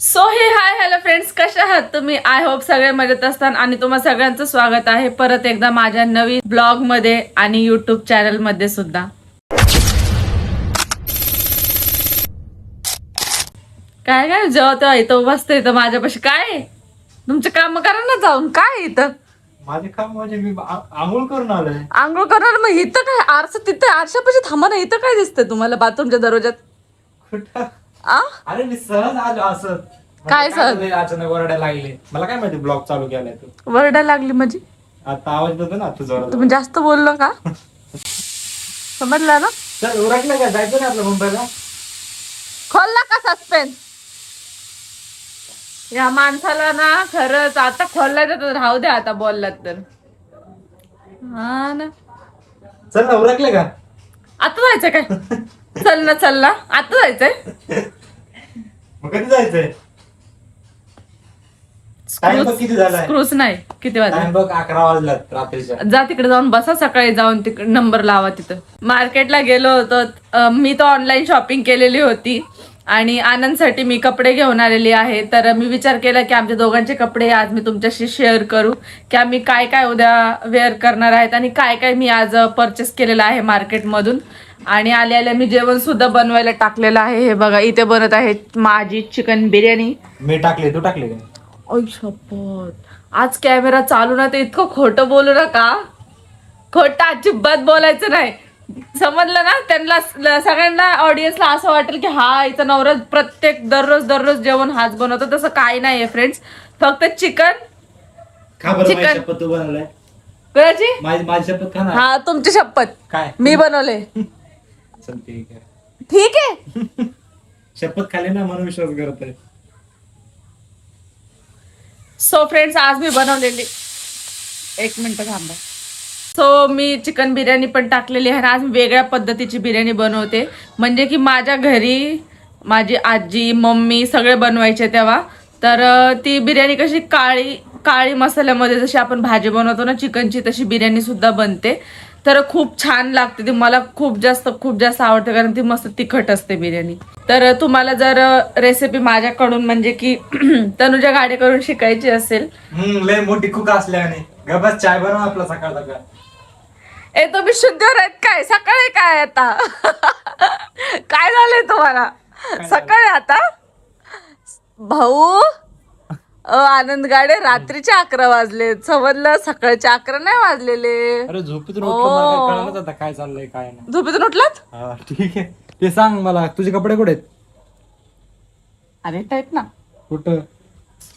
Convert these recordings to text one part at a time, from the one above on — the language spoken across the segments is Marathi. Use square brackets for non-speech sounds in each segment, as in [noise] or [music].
सो हे हाय हॅलो फ्रेंड्स कशा आहात तुम्ही? आय होप सगळे मजेत असतात आणि तुम्हा सगळ्यांचं स्वागत आहे परत एकदा माझ्या नवीन ब्लॉगमध्ये आणि युट्यूब चॅनलमध्ये सुद्धा. काय काय जेव्हा तेव्हा इथं बसते इथं माझ्यापाशी काय? तुमचे काम करा ना जाऊन. काय इथं? माझे काम म्हणजे मी आ- आंघोळ करून आलोय. आंघोळ करणार? मग इथं काय? आरसा तिथं आरशापाशी थांबा ना. इथं काय दिसतंय तुम्हाला? बाथरूमच्या दरवाजात कुठं? आ? अरे मी सहज आलो असं. काय सहज? अचानक ओरडायला लागले. मला काय माहिती ब्लॉग चालू केलाय तू. वरडायला लागली म्हणजे? आता आवाज येतो ना तुझा तुम्ही जास्त बोललो का? [laughs] समजलं ना? चल उरकलं का जायचं ना आपलं मुंबईला. खोलला का सस्पेन्स या माणसाला ना खरंच आता खोलला तर राहू द्या आता बोललात तर. हा ना. चल ना उरकलं का? आता जायचं काय? [laughs] चल ना चल ना. आता जायचंय? मग कधी जायचंय? टाइम बघ किती झालाय. स्क्रूज नाही. किती वाजले? बघ अकरा रात्रीच्या. जा तिकडे जाऊन बसा सकाळी जाऊन तिकडे नंबर लावा तिथं. मार्केटला गेलो होतो अं, मी तर ऑनलाईन शॉपिंग केलेली होती. आणि आनंदसाठी मी कपडे घेऊन आलेली आहे. तर मी विचार केला की आमच्या दोघांचे कपडे आज मी तुमच्याशी शेअर करू. की आम्ही काय काय उद्या वेअर करणार आहेत आणि काय काय मी आज परचेस केलेलं आहे मार्केटमधून आणि आल्या आल्या मी जेवण सुद्धा बनवायला टाकलेलं आहे. हे बघा इथे बनत आहे माझी चिकन बिर्याणी. मी टाकले तू टाकले ओय शपथ. आज कॅमेरा चालू ना ते इतकं खोटं बोलू नका. खोटं अजिबात बोलायचं नाही. समजलं ना? त्यांना सगळ्यांना ऑडियन्सला असं वाटेल की हा इथं नवरा प्रत्येक दररोज दररोज जेवण हाच बनवतो. तसं काही नाहीये फ्रेंड्स फक्त चिकन. चिकन. शपथ तू बनवलाय? कळायची माझी माझी शपथ हा तुमची शपथ. काय? मी बनवले [laughs] चल ठीक आहे. ठीक आहे? [laughs] शपथ खाली ना म्हणून विश्वास करतोय सो फ्रेंड्स आज मी बनवलेली एक मिनिट थांबा. सो मी चिकन बिर्याणी पण टाकलेली आहे आणि आज मी वेगळ्या पद्धतीची बिर्याणी बनवते. म्हणजे की माझ्या घरी माझी आजी मम्मी सगळे बनवायचे तेव्हा. तर अं, ती बिर्याणी कशी काळी काळी मसाल्यामध्ये जशी आपण भाजी बनवतो ना चिकनची तशी बिर्याणी सुद्धा बनते. तर खूप छान लागते ती. मला खूप जास्त खूप जास्त आवडते कारण ती मस्त तिखट असते बिर्याणी. तर तुम्हाला जर रेसिपी माझ्याकडून म्हणजे की [clears throat] तनुजा गाडेकरून शिकायची असेल. लय मोठी कुक असल्याने गबस चाय बनव आपला सकाळ सकाळ ए तुम्ही शुद्धीवर आहेत काय? सकाळी काय आता? [laughs] काय झालंय तुम्हाला? सकाळी आता? भाऊ? अ, आनंद गाडे रात्रीचे अकरा वाजले. समजलं सकाळचे अकरा नाही वाजलेले. अरे झोपेतून ओ. उठलो मला काय कळलंच आता काय चाललंय काय नाही. झोपेतून उठलात? हा ठीक आहे. ते सांग मला तुझे कपडे कुठे आहेत? अरे टाईप ना. कुठं?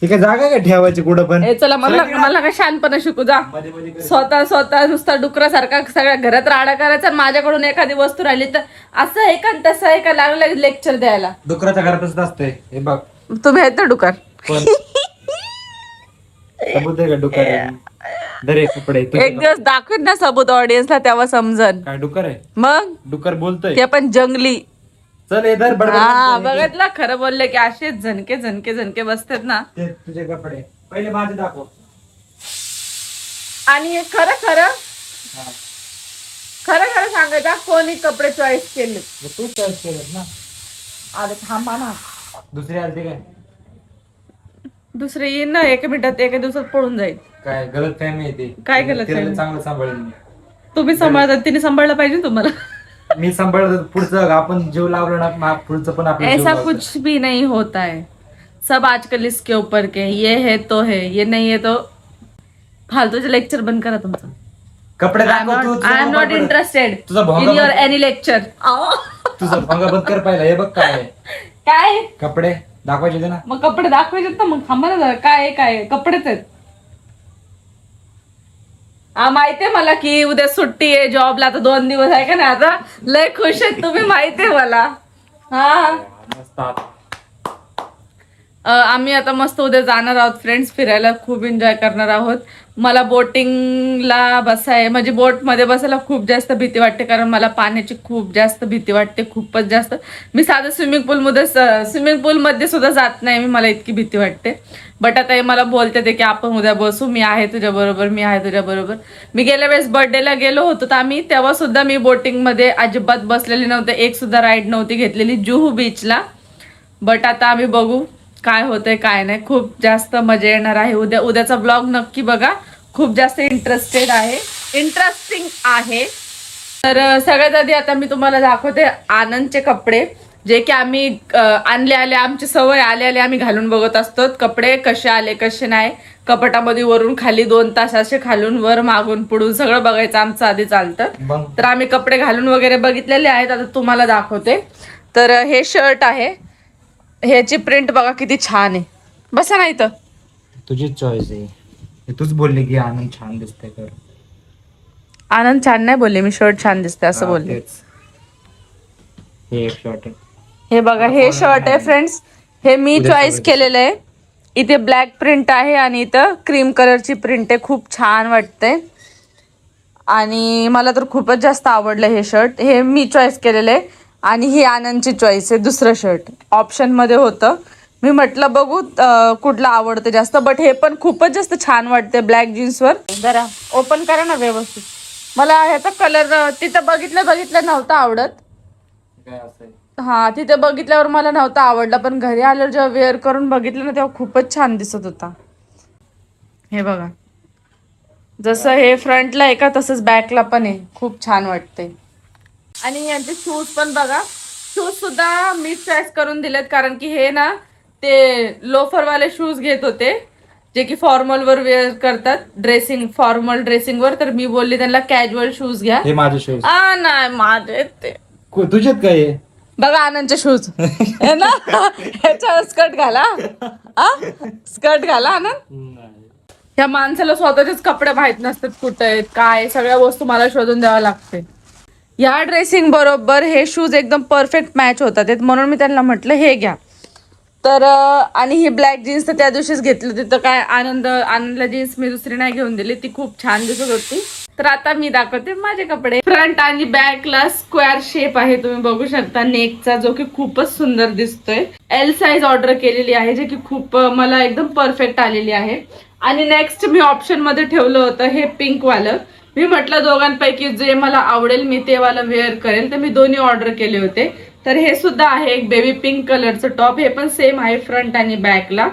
ठीक आहे जागा काय ठेवायची कुठं पण? ए चला मला मला काय शानपणा शिकू जा. स्वतः स्वतः नुसता डुकरासारखा सगळ्या घरात राडा करायचा आणि माझ्याकडून एखादी वस्तू राहिली तर असं आहे का आणि तसं आहे का? लागलं लेक्चर द्यायला. डुकराच्या घरातच असते हे बघ. तुम्ही आहेत ना डुकर. पण सबूत आहे का डुकर आहे? दरे कपडे एक दिवस दाखवेन ना सबूत ऑडियन्सला तेव्हा समजन. काय डुकर आहे? मग? डुकर बोलतोय. ते पण जंगली. चल हे धर बडबड नको. बघितलं खरं बोलले की असेच झणके झणके झणके बसतात ना. ते तुझे कपडे. पहिले माझे दाखव. आणि हे खरं खरं? हा. खरं खरं सांगायचं कोणी कपडे चॉईस केले मग तूच चॉईस केलं ना. अरे थांबा ना. दुसरी आलती काय? दुसरे येईन ना एका मिनिटात एका दिवसात पळून जाईल काय गलत फॅमी आहे ते काय? तिला चांगलं सांभाळेल मी. तुम्ही सांभाळतात तिने सांभाळलं पाहिजे ना तुम्हाला मी सांभाळत पुढचं आपण जीव लावलो ना मा- पुढचं पण आपलं जीव ऐसा. कुछ भी नहीं होता है सब आजकल इसके ऊपर के हैं। ये है तो है ये नहीं है तो फालतूचे लेक्चर बंद करा तुमचं कपडे आय एम दाखव तू आय एम नॉट. इंटरेस्टेड तुझा भोंगा इन युअर बंद- एनी लेक्चर तुझा भोंगा बंद कर पाहिला हे बघ काय आहे. [laughs] काय कपडे दाखवायचे होते ना? मग कपडे दाखवायचे ना मग थांबा ना जरा. काय आहे, काय आहे? कपडेच आहेत. हा माहितीये मला की उद्या सुट्टी आहे जॉबला आता दोन दिवस आहे का नाही आता? लय खुश आहेत तुम्ही माहितीये मला. हा? मस्त आत. अ, आम्ही आता मस्त उद्या जाणार आहोत फ्रेंड्स फिरायला खूप एन्जॉय करणार आहोत. मला बोटिंगला बसाय म्हणजे बोटमध्ये बसायला खूप जास्त भीती वाटते कारण मला पाण्याची खूप जास्त भीती वाटते खूपच जास्त. मी साधं स्विमिंग पूलमध्ये स्विमिंग पूलमध्ये सुद्धा जात नाही मी मला इतकी भीती वाटते. बट आता हे मला बोलते ते की आपण उद्या बसू मी आहे तुझ्याबरोबर मी आहे तुझ्याबरोबर मी गेल्या वेळेस बर्थडेला गेलो होतो तर आम्ही तेव्हा सुद्धा मी बोटिंगमध्ये अजिबात बसलेली नव्हते एक सुद्धा राईड नव्हती घेतलेली जुहू बीचला बट आता आम्ही बघू काय होतंय काय नाही. खूप जास्त मजा येणार आहे. उद्या उद्याचा ब्लॉग नक्की बघा. खूप जास्त इंटरेस्टेड आहे. इंटरेस्टिंग आहे. तर सगळ्यात आधी आता मी तुम्हाला दाखवते आनंदचे कपडे. जे की आम्ही आणले आले आमची सवय आले आले आम्ही घालून बघत असतो. कपडे कसे आले कसे नाही. कपाटामध्ये वरून खाली दोन तास असे खालून वर मागून पुढून सगळं बघायचं आमचं आधी चालतं. तर आम्ही कपडे घालून वगैरे बघितलेले आहेत. आता तुम्हाला दाखवते. तर हे शर्ट आहे. ह्याची प्रिंट बघा किती छान आहे. बसा ना इथं. तुझीच चॉईस आहे. हे तूच बोलली की आनंद छान दिसतंय कर आनंद छान नाही बोलले मी शर्ट छान दिसते असं हा, बोलले. तेच. हे एक शॉर्ट आहे. हे बघा हे शर्ट आहे फ्रेंड्स हे मी उद्या चॉईस केलेलं आहे. इथे ब्लॅक प्रिंट आहे आणि इथं क्रीम कलरची प्रिंट आहे. खूप छान वाटते आणि मला तर खूपच जास्त आवडलं हे शर्ट हे मी चॉईस केलेलं आहे. आणि ही आनंदची चॉईस आहे दुसरं शर्ट ऑप्शनमध्ये होतं. मी म्हटलं बघू कुठलं आवडतं जास्त. बट हे पण खूपच जास्त छान वाटते ब्लॅक जीन्सवर जरा ओपन करा ना व्यवस्थित. मला ह्याचा कलर तिथं बघितलं बघितलं नव्हतं आवडत? हा तिथे बघितल्यावर मला नव्हता आवडला पण घरी आल्यावर जेव्हा वेअर करून बघितलं ना तेव्हा खूपच छान दिसत होता. हे बघा. जसं हे फ्रंटला आहे का तसंच बॅकला पण आहे. खूप छान वाटते आणि यांचे शूज पण बघा. शूज सुद्धा मी चॉईस करून दिलेत कारण की हे ना ते लोफरवाले शूज घेत होते जे की फॉर्मल वर वेअर करतात. ड्रेसिंग फॉर्मल ड्रेसिंग वर. तर मी बोलली त्यांना कॅज्युअल शूज घ्या. हे माझे शूज आ नाही माझे ते. तुझ्यात काय आहे? बघा आनंदचे शूज [laughs] हे ना? ह्याच्यावर स्कर्ट घाला. स्कर्ट घाला आनंद. या माणसाला स्वतःचेच कपडे माहीत नसतात कुठे आहेत काय सगळ्या वस्तू मला शोधून द्याव्या लागते या ड्रेसिंग बरोबर हे शूज एकदम परफेक्ट मॅच होतात. आहेत म्हणून मी त्यांना म्हटलं हे घ्या. तर आणि ही ब्लॅक जीन्स तर त्या दिवशीच घेतली होती. तर काय आनंद आनंदला जीन्स मी दुसरी नाही घेऊन दिली. ती खूप छान दिसत होती. तर आता मी दाखवते माझे कपडे. फ्रंट आणि बॅकला स्क्वेअर शेप आहे. तुम्ही बघू शकता नेकचा जो की खूपच सुंदर दिसतोय. एल साईज ऑर्डर केलेली आहे जे की खूप मला एकदम परफेक्ट आलेली आहे. आणि नेक्स्ट मी ऑप्शनमध्ये ठेवलं होतं हे पिंक वालं. मी म्हटलं दोघांपैकी जे मला आवडेल मी ते वाला वेअर करेल तर मी दोन्ही ऑर्डर केले होते. तर हे सुद्धा आहे एक बेबी पिंक कलरचं टॉप हे पण सेम आहे फ्रंट आणि बॅकला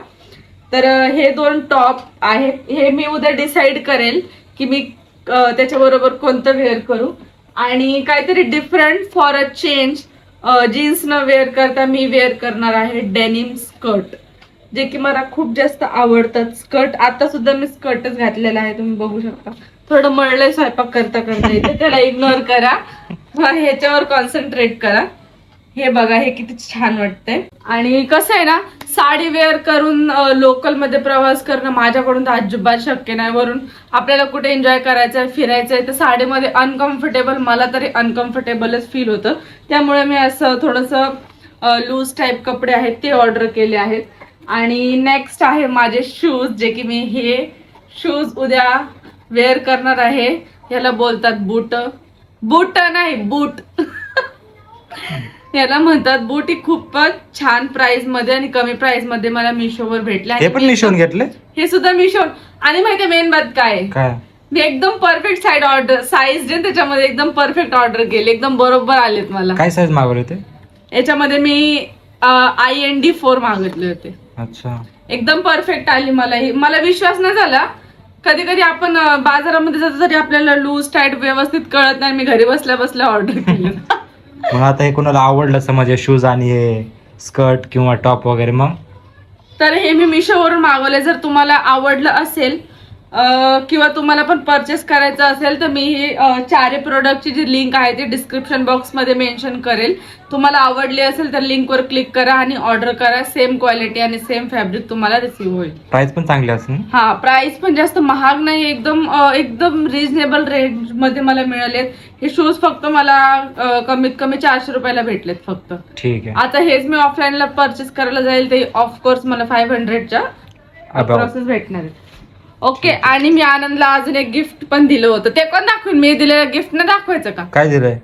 तर हे दोन टॉप आहेत हे मी उद्या डिसाईड करेल की मी त्याच्याबरोबर कोणतं वेअर करू. आणि काहीतरी different for a change jeans न वेअर करता मी वेअर करणार आहे डेनिम स्कर्ट जे की मला खूप जास्त आवडतात स्कर्ट आता सुद्धा मी स्कर्टच घातलेला आहे. तुम्ही बघू शकता. थोडं मळलंय स्वयंपाक करता करता येते त्याला इग्नोर करा. ह्याच्यावर कॉन्सन्ट्रेट करा. हे बघा हे किती छान वाटतंय. आणि कसं आहे ना साडी वेअर करून लोकलमध्ये प्रवास करणं माझ्याकडून तर अजिबात शक्य नाही. वरून आपल्याला कुठे एन्जॉय करायचंय फिरायचंय तर साडीमध्ये अनकम्फर्टेबल मला तरी अनकम्फर्टेबलच फील होतं. त्यामुळे मी असं थोडंसं लूज टाईप कपडे आहेत ते ऑर्डर केले आहेत. आणि नेक्स्ट आहे माझे शूज जे की मी हे शूज उद्या वेअर करणार आहे. याला बोलतात बूट. बूट नाही बूट. [laughs] याला म्हणतात बूट ही खूपच छान प्राइसमध्ये आणि कमी प्राइसमध्ये मला मिशोवर भेटले. हे पण निशोन घेतले? हे सुद्धा मिशो आणि माहितीये मेन बात काय? मी एकदम परफेक्ट साईड ऑर्डर साईज जे त्याच्यामध्ये एकदम परफेक्ट ऑर्डर केले. एकदम बरोबर आलेत मला. काय साईज मागवले होते? याच्यामध्ये मी आय एन डी फोर मागितले होते. अच्छा. एकदम परफेक्ट आली मला ही. मला विश्वास नाही झाला. कधी कधी आपण बाजारामध्ये जातो तरी आपल्याला लूज टाईट व्यवस्थित कळत नाही मी घरी बसल्या बसल्या ऑर्डर केली. मग आता हे कोणाला आवडलं समज हे शूज आणि हे स्कर्ट किंवा टॉप वगैरे मग? तर हे मी मिशोवरून मागवले जर तुम्हाला आवडलं असेल किंवा तुम्हाला पण परचेस करायचं असेल तर मी ही अं, चारही प्रोडक्टची जी लिंक आहे ती डिस्क्रिप्शन बॉक्समध्ये मेन्शन करेल. तुम्हाला आवडली असेल तर लिंकवर क्लिक करा आणि ऑर्डर करा. सेम क्वालिटी आणि सेम फॅब्रिक तुम्हाला रिसीव्ह होईल. प्राइस पण चांगली असेल? हा प्राइस पण जास्त महाग नाही एकदम एकदम रिझनेबल रेंजमध्ये मला मिळालेत. हे शूज फक्त मला कमीत कमी चारशे रुपयाला भेटलेत फक्त. ठीक आहे. आता हेच मी ऑफलाईनला परचेस करायला जाईल ते ऑफकोर्स मला फाईव्ह हंड्रेडच्या. प्रोसेस भेटणार आहे. ओके आणि मी आनंदला अजून एक गिफ्ट पण दिलं होतं. ते पण दाखवून? मी दिलेलं गिफ्ट न दाखवायचं का? काय दिलंय?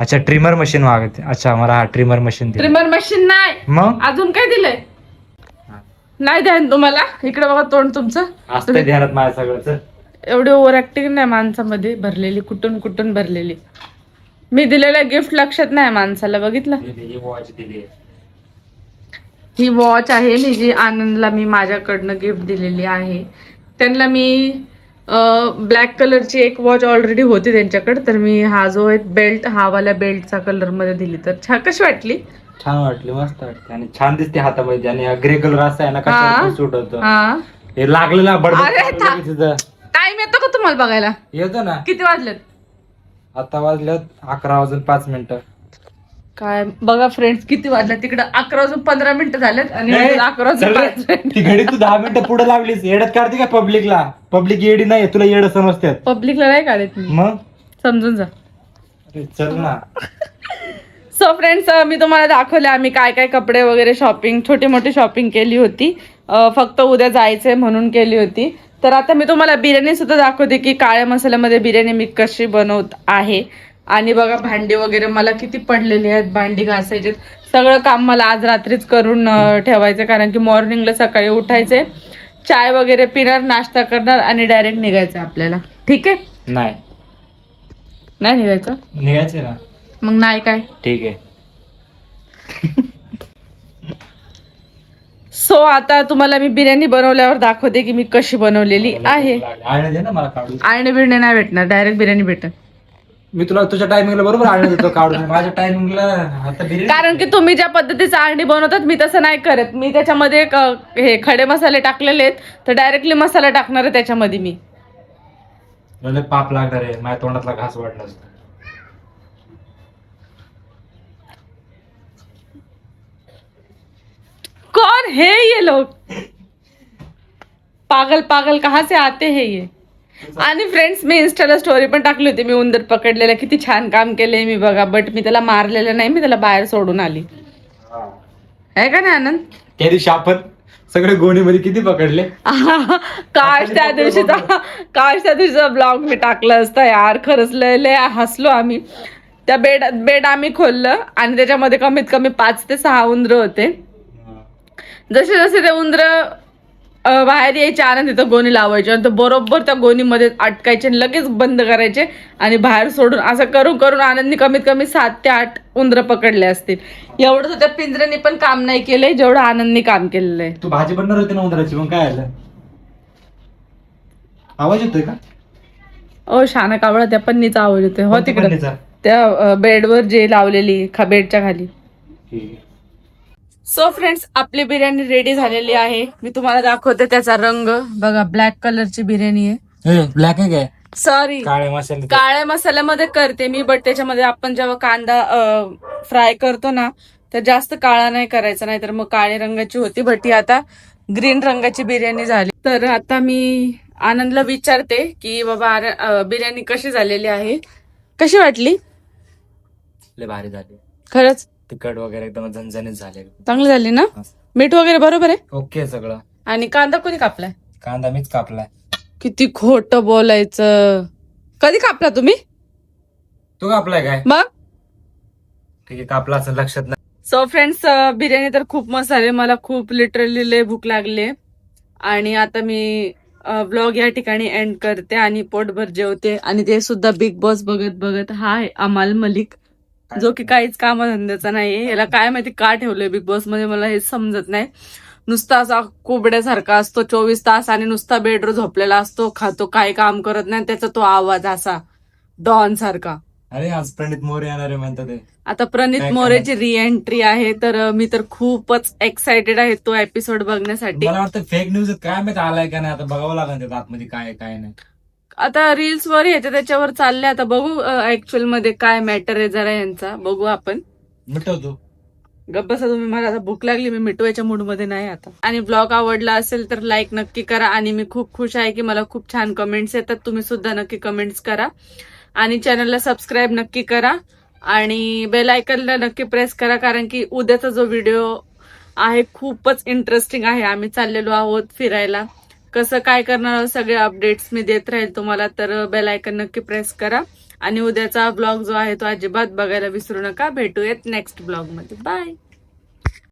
अच्छा ट्रिमर मशीन मागते. अच्छा मला हा ट्रिमर मशीन दिलं. ट्रिमर मशीन नाही. मग? अजून काय दिलंय? नाही द्या तुम्हाला? इकडे बघा तोंड तुमचं. असतं ध्यानात माझ्या सगळंच एवढी ओव्हर ऍक्टिंग नाही माणसामध्ये भरलेली कुठून कुठून भरलेली. मी दिलेलं गिफ्ट लक्षात नाही माणसाला बघितलं? ही वॉच आहे ही जी आनंदला मी माझ्याकडनं गिफ्ट दिलेली आहे. त्यांना मी ब्लॅक कलरची एक वॉच ऑलरेडी होती त्यांच्याकडे तर मी हा जो आहे बेल्ट हा वाल्या बेल्टचा कलरमध्ये दिली. तर छान कशी वाटली? छान वाटली मस्त वाटते आणि छान दिसते हातामध्ये. आणि ग्रे कलर असा आहे ना हा. कशावर सूट होतो. हा? हे लागलेला अरे, था- बडबड तिथं टाइम येतो का तुम्हाला बघायला? येतो ना. किती वाजलेत? आता वाजल्यात अकरा वाजून पाच मिनिटं. काय? बघा फ्रेंड्स किती वाजले? तिकडे अकरा वाजून पंधरा मिनिटं झालेत आणि ए, अकरा वाजून चल रे. पाच मिनिटं. ती घडी तू दहा मिनिटं पुढे लावलीस. येड्यात काढते का पब्लिकला पब्लिक येडी नाही तुला येड समजतात पब्लिकला नाही काढत मी. मग? समजून जा. अरे चल ना. सो फ्रेंड्स मी तुम्हाला दाखवले आम्ही काय काय कपडे वगैरे शॉपिंग छोटी मोठी शॉपिंग केली होती. अ, फक्त उद्या जायचंय म्हणून केली होती. तर आता मी तुम्हाला बिर्याणी सुद्धा दाखवते की काळ्या मसाल्यामध्ये बिर्याणी मी कशी बनवत आहे. आणि बघा भांडी वगैरे मला किती पडलेली आहेत. भांडी घासायचे. सगळं काम मला आज रात्रीच करून ठेवायचं. कारण की मॉर्निंगला सकाळी उठायचे. चाय वगैरे पिणार नाश्ता करणार आणि डायरेक्ट निघायचं आपल्याला. ठीक आहे? नाही. नाही निघायचं? निघायचे ना. मग नाही काय? ठीक आहे. सो आता तुम्हाला मी बिर्याणी बनवल्यावर दाखवते की मी कशी बनवलेली आहे. आळणे आणि बिर्याणी नाही भेटणार. डायरेक्ट बिर्याणी भेटेल. मी तुला तुझ्या टायमिंगला बरोबर आळणे देतो काढून माझ्या टायमिंगला आता बिर्याणी कारण की तुम्ही ज्या पद्धतीचं आळणी बनवतात मी तसं नाही करत. मी त्याच्यामध्ये एक, अ, हे खडे मसाले टाकलेले आहेत तर डायरेक्टली मसाला टाकणार आहे त्याच्यामध्ये मी. मला पाप लागणार आहे माझ्या तोंडातला घास वाढला असता कौन है ये लोग पागल पागल कहाँ से आते हैं ये? आणि फ्रेंड्स मी इन्स्टाला स्टोरी पण टाकली होती. मी उंदर पकडलेलं किती छान काम केलंय मी बघा. बट मी त्याला मारलेलं नाही मी त्याला बाहेर सोडून आली. आहे का नाही आनंद? त्या दिवशी आपण सगळे गोणीमध्ये किती पकडले? [laughs] काश त्या दिवशीचा काश त्या दिवशीचा ब्लॉग मी टाकला असता यार. खरंच लय लय हसलो आम्ही. त्या बेड बेड आम्ही खोललं आणि त्याच्यामध्ये कमीत कमी पाच ते सहा उंदर होते. जसे जसे ते उंदर बाहेर यायचे आनंद तिथं गोणी लावायचे आणि ते बरोबर त्या गोणीमध्ये अटकायचे आणि लगेच बंद करायचे आणि बाहेर सोडून असं करून करून आनंदनी कमीत कमी सात ते आठ उंदर पकडले असतील. एवढं तर त्या पिंजऱ्याने पण काम नाही केलंय जेवढं आनंदनी काम केलेलं आहे तू भाजी बनणार होती ना उंदराची मग काय आलं आवाज येतोय का? ओ शाना कावळा त्या पन्नीचा आवाज होते हो तिकडे? त्या बेडवर जे लावलेली खा बेडच्या खाली. सो फ्रेंड्स आपली बिर्याणी रेडी झालेली आहे. मी तुम्हाला दाखवते त्याचा रंग. बघा ब्लॅक कलरची बिर्याणी आहे. ब्लॅक आहे काय? सॉरी काळे मसाले काळ्या मसाल्यामध्ये करते मी बट त्याच्यामध्ये आपण जेव्हा कांदा फ्राय करतो ना तर जास्त काळा नाही करायचा नाही तर मग काळ्या रंगाची होती. बट ही आता ग्रीन रंगाची बिर्याणी झाली. तर आता मी आनंदला विचारते की बाबा बिर्याणी कशी झालेली आहे? कशी वाटली? भारी झाले. खरंच? तिखट वगैरे एकदम झणझणीत झाले. चांगली झाली ना? मीठ वगैरे बरोबर आहे? ओके सगळं. आणि कांदा कोणी कापलाय? कांदा मीच कापलाय. किती खोट बोलायचं. कधी कापला तुम्ही? तू कापलाय काय? मग? ठीक आहे कापला असं लक्षात नाही. सो फ्रेंड्स बिर्याणी तर खूप मस्त झाली. मला खूप लिटरली लय भूक लागली. आणि आता मी ब्लॉग या ठिकाणी एंड करते आणि पोटभर जेवते. आणि ते सुद्धा बिग बॉस बघत बघत हा आहे अमाल मलिक. जो की काहीच कामधंद्याचा नाहीये. याला काय माहिती का ठेवलंय बिग बॉसमध्ये मला हे समजत नाही. नुसता असा कोबड्यासारखा असतो चोवीस तास आणि नुसता बेडवर झोपलेला असतो खातो काही काम करत नाही त्याचा तो आवाज असा डॉन सारखा. अरे आज प्रणित मोरे येणार आहे म्हणतात ते. आता प्रणित काय मोरेची री एंट्री आहे तर मी तर खूपच एक्साइटेड आहे तो एपिसोड बघण्यासाठी. मला वाटतं फेक न्यूज काय माहिती आलाय का नाही आता बघावं लागेल त्यात आतमध्ये काय आहे, काय नाही. आता रील्स वर येते त्याच्यावर चालले आता बघू ऍक्च्युअलमध्ये काय मॅटर आहे जरा यांचा. बघू आपण. मिटवतो गप्पसा तुम्ही. मला आता भूक लागली मी मिटवायच्या मूडमध्ये नाही आता. आणि ब्लॉग आवडला असेल तर लाईक नक्की करा. आणि मी खूप खुश आहे की मला खूप छान कमेंट्स येतात. तुम्ही सुद्धा नक्की कमेंट्स करा. आणि चॅनलला सबस्क्राईब नक्की करा. आणि बेल आयकनला नक्की प्रेस करा. कारण की उद्याचा जो व्हिडिओ आहे खूपच इंटरेस्टिंग आहे. आम्ही चाललेलो आहोत फिरायला. कसं काय करणार सगळे अपडेट्स मी देत राहील तुम्हाला तर बेल आयकन नक्की प्रेस करा. आणि उद्याचा ब्लॉग जो आहे तो अजिबात बघायला विसरू नका. भेटूयात नेक्स्ट ब्लॉगमध्ये बाय